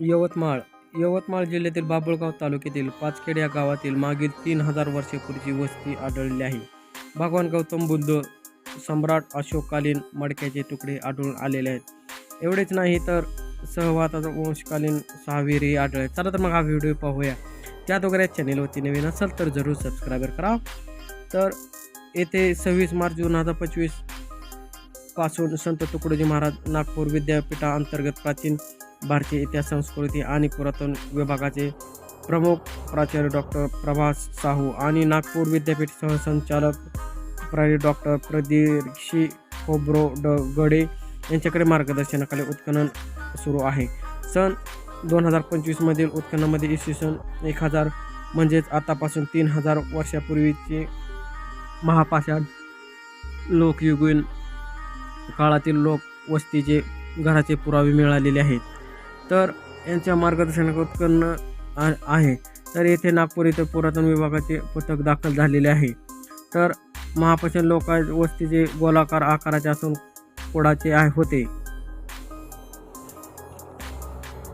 यवतमाळ. यवतमाळ जिल्ह्यातील बाभुळगाव तालुक्यातील पाचखेड या गावातील मागील तीन हजार वर्षापूर्वीची वस्ती आढळली आहे. भगवान गौतम बुद्ध सम्राट अशोककालीन मडक्याचे तुकडे आढळून आलेले आहेत. एवढेच नाही तर सहवाताचा वंशकालीन सहावीरही आढळले चला तर मग हा व्हिडिओ पाहूया. त्यात वगैरे चॅनेलवरती नवीन असेल तर जरूर सबस्क्राईबर करा. तर येथे सव्वीस मार्च दोन हजार पंचवीसपासून संत तुकडोजी महाराज नागपूर विद्यापीठाअंतर्गत प्राचीन भारतीय इतिहास संस्कृती आणि पुरातन विभागाचे प्रमुख प्राचार्य डॉक्टर प्रभास साहू आणि नागपूर विद्यापीठ सहसंचालक प्राय डॉक्टर प्रदीर्शी खोब्रो ड गडे यांच्याकडे मार्गदर्शनाखाली उत्खनन सुरू आहे. सन दोन हजार पंचवीसमधील उत्खननामध्ये इसवी सन एक हजार म्हणजेच आतापासून तीन हजार वर्षापूर्वीचे महापाषाण लोकयुगीन काळातील लोकवस्तीचे घराचे पुरावे मिळालेले आहेत. तर यांच्या मार्गदर्शनात उत्पन्न आ- आहे. तर येथे नागपूर इथं पुरातन विभागाचे पथक दाखल झालेले आहे. तर महापाषाण लोक वस्तीचे गोलाकार आकाराचे असून कोडाचे आहे होते.